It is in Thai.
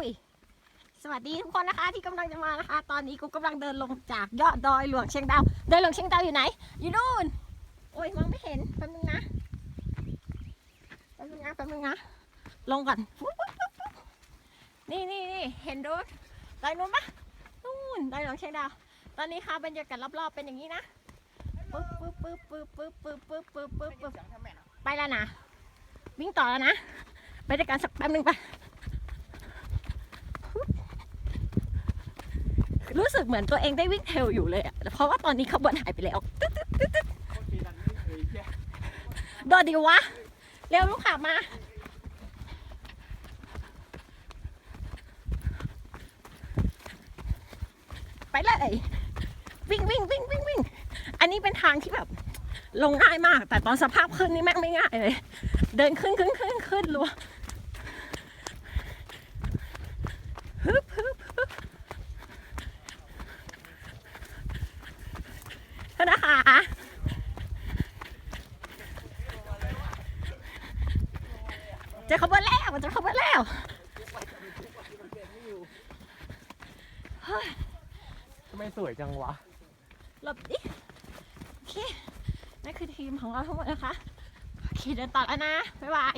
อุ้ย สวัสดีทุกคนนะคะที่กำลังจะมานะคะ ตอนนี้กูกำลังเดินลงจากยอดดอยหลวงเชียงดาวดอยหลวงเชียงดาวอยู่ไหน อยู่นู่น โอ้ยมองไม่เห็นแป๊บนึงนะแป๊บนึงนะแป๊บนึงนะลงก่อน นี่นี่นี่เห็นดูดอยนู้นปะนู่นดอยหลวงเชียงดาว ตอนนี้ค่ะบรรยากาศรอบๆเป็นอย่างนี้นะปึ๊บปึ๊บปึ๊บปึ๊บปึ๊บปึ๊บปึ๊บปึ๊บปึ๊บปึ๊บไปแล้วนะ วิ่งต่อแล้วนะ ไปด้วยกันสักแป๊บนึงไป รู้สึกเหมือนตัวเองได้วิ่งเทลอยู่เลยอะเพราะว่าตอนนี้ขบวนหายไปแล้วดตึ๊ดตึ๊ดตึ๊ดโดดดิวะ เร็วลูกขับมา ไปเลยวิ่งวิ่งวิ่งวิ่งวิ่ง อันนี้เป็นทางที่แบบ ลงง่ายมาก แต่ตอนสภาพขึ้นนี่แม่งไม่ง่ายเลย เดินขึ้นขึ้นขึ้นขึ้นรัวฮึบฮึบฮึบโทษนะคะเจะขบวนแล้วเจะขบวนแล้วทำไมสวยจังวะหลบดิโอเคนั่นคือทีมของเราทั้งหมดนะคะโอเคเดินต่อแล้วนะ บ๊ายบาย